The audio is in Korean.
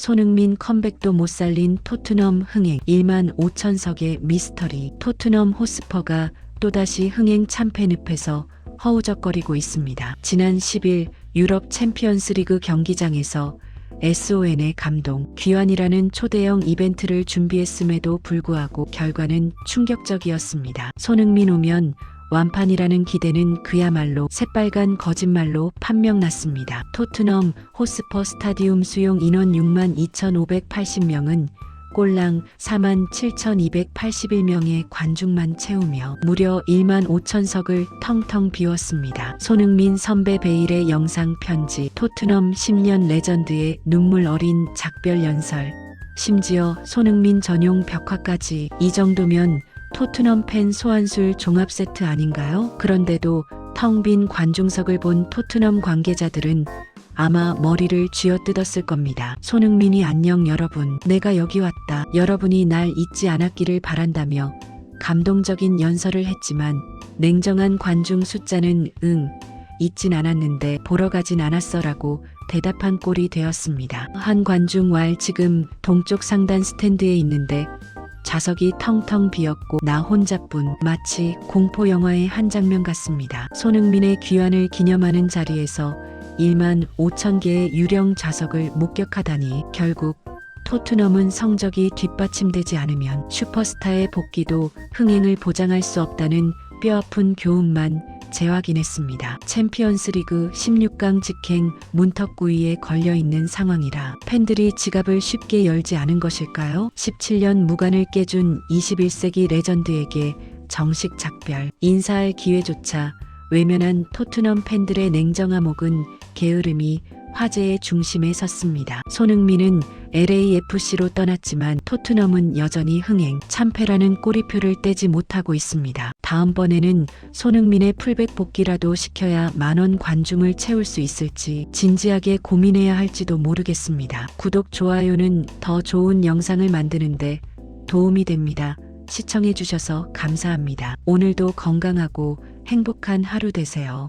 손흥민 컴백도 못 살린 토트넘 흥행 1만 5천석의 미스터리 토트넘 호스퍼가 또다시 흥행 참패 늪에서 허우적거리고 있습니다. 지난 10일 유럽 챔피언스 리그 경기장에서 SON의 감동, 귀환이라는 초대형 이벤트를 준비했음에도 불구하고 결과는 충격적이었습니다. 손흥민 오면 완판이라는 기대는 그야말로 새빨간 거짓말로 판명났습니다. 토트넘 호스퍼 스타디움 수용 인원 6만 2,580명은 꼴랑 4만 7,281명의 관중만 채우며 무려 1만 5천석을 텅텅 비웠습니다. 손흥민 선배 베일의 영상 편지, 토트넘 10년 레전드의 눈물 어린 작별 연설, 심지어 손흥민 전용 벽화까지 이 정도면 토트넘 팬 소환술 종합 세트 아닌가요? 그런데도 텅 빈 관중석을 본 토트넘 관계자들은 아마 머리를 쥐어 뜯었을 겁니다. 손흥민이 안녕 여러분. 내가 여기 왔다. 여러분이 날 잊지 않았기를 바란다며 감동적인 연설을 했지만 냉정한 관중 숫자는 응, 잊진 않았는데 보러 가진 않았어라고 대답한 꼴이 되었습니다. 한 관중 왈 지금 동쪽 상단 스탠드에 있는데 좌석이 텅텅 비었고 나 혼자뿐 마치 공포 영화의 한 장면 같습니다. 손흥민의 귀환을 기념하는 자리에서 1만 5천 개의 유령 좌석을 목격하다니 결국 토트넘은 성적이 뒷받침되지 않으면 슈퍼스타의 복귀도 흥행을 보장할 수 없다는 뼈아픈 교훈만 재확인했습니다. 챔피언스 리그 16강 직행 문턱구이에 걸려 있는 상황이라 팬들이 지갑을 쉽게 열지 않은 것일까요? 17년 무관을 깨준 21세기 레전드에게 정식 작별, 인사할 기회조차 외면한 토트넘 팬들의 냉정함옥은 게으름이 화제의 중심에 섰습니다. 손흥민은 LAFC로 떠났지만 토트넘은 여전히 흥행, 참패라는 꼬리표를 떼지 못하고 있습니다. 다음번에는 손흥민의 풀백 복귀라도 시켜야 만원 관중을 채울 수 있을지 진지하게 고민해야 할지도 모르겠습니다. 구독, 좋아요는 더 좋은 영상을 만드는데 도움이 됩니다. 시청해주셔서 감사합니다. 오늘도 건강하고 행복한 하루 되세요.